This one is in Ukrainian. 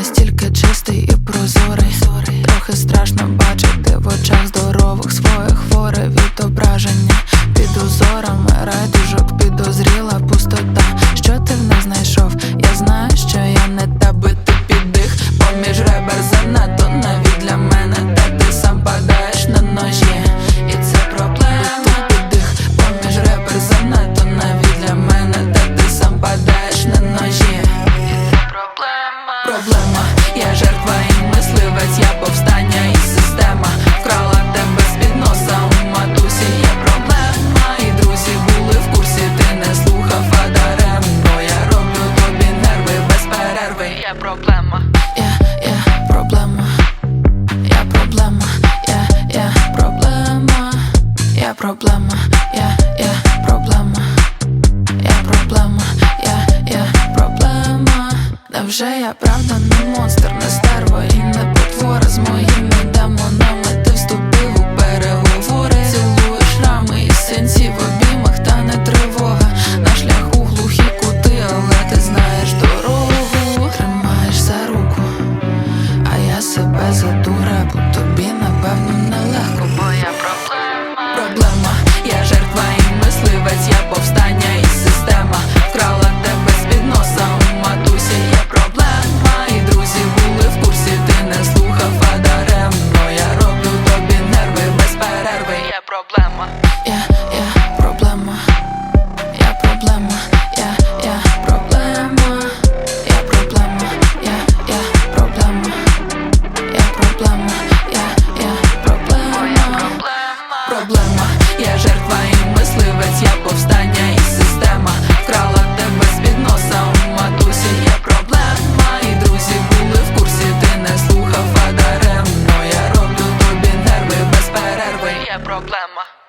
настільки чистий і прозорий. Проблема. Я, я проблема. Я проблема. Я, я проблема. Я проблема. Я, я проблема. Я проблема, я, я проблема. Невже я правда не монстр, не стерво і не потвора Я, я проблема. Я проблема. Я, я проблема. Я проблема. Я, я проблема. Я проблема. Я, я проблема. Проблема. Я жертва і мисливець, я повстання і система вкрала тебе з під матусі. Є проблема, і друзі були в курсі. Ти не слухав, а даремно Я роблю тобі нерви без перерви. Є проблема.